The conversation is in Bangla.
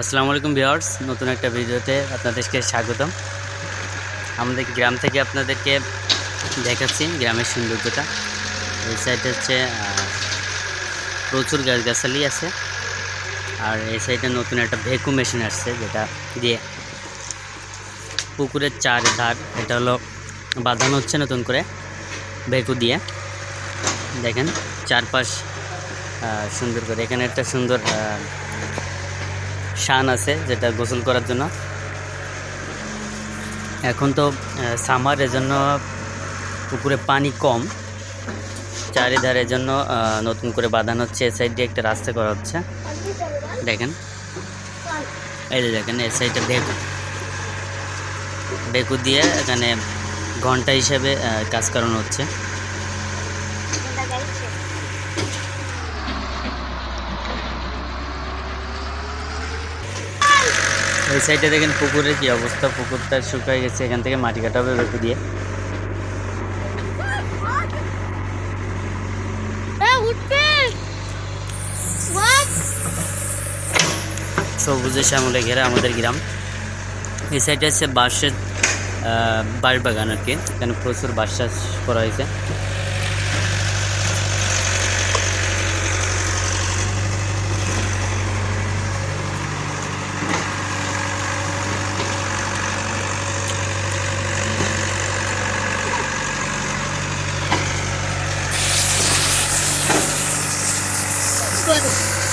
আসসালামু আলাইকুম ভিউয়ার্স, নতুন একটা ভিডিওতে আপনাদেরকে স্বাগতম। আমাদের গ্রাম থেকে আপনাদেরকে দেখাচ্ছি গ্রামের সৌন্দর্যটা। এই সাইডে হচ্ছে প্রচুর গাছগাছালি আছে। আর এই সাইডে নতুন একটা ভেকু মেশিন আসছে, যেটা দিয়ে পুকুরের চার ধার এটা হলো বাঁধানো হচ্ছে নতুন করে ভেকু দিয়ে। দেখেন, চারপাশ সুন্দর করে। এখানে একটা সুন্দর শান আছে যেটা গোসল করার জন্য। এখন তো সামার জন্য পুকুরে পানি কম। চারিধারের জন্য নতুন করে বাঁধানো হচ্ছে, এ সাইড দিয়ে একটা রাস্তা করা হচ্ছে। দেখেন। এই যে দেখেন এই সাইডে বেকু। বেকু দিয়ে এখানে ঘণ্টা হিসেবে কাজ করানো হচ্ছে। এই সাইডে দেখেন পুকুরের কি অবস্থা? পুকুরটা শুকায় গেছে এখান থেকে মাটি কাটা হবে বেকু দিয়ে? সবুজে শ্যামলে ঘেরা আমাদের গ্রাম। এই সাইডে হচ্ছে বাঁশের বাঁশ বাগান আর কি। এখানে প্রচুর বাঁশ চাষ করা হয়েছে। Thanks.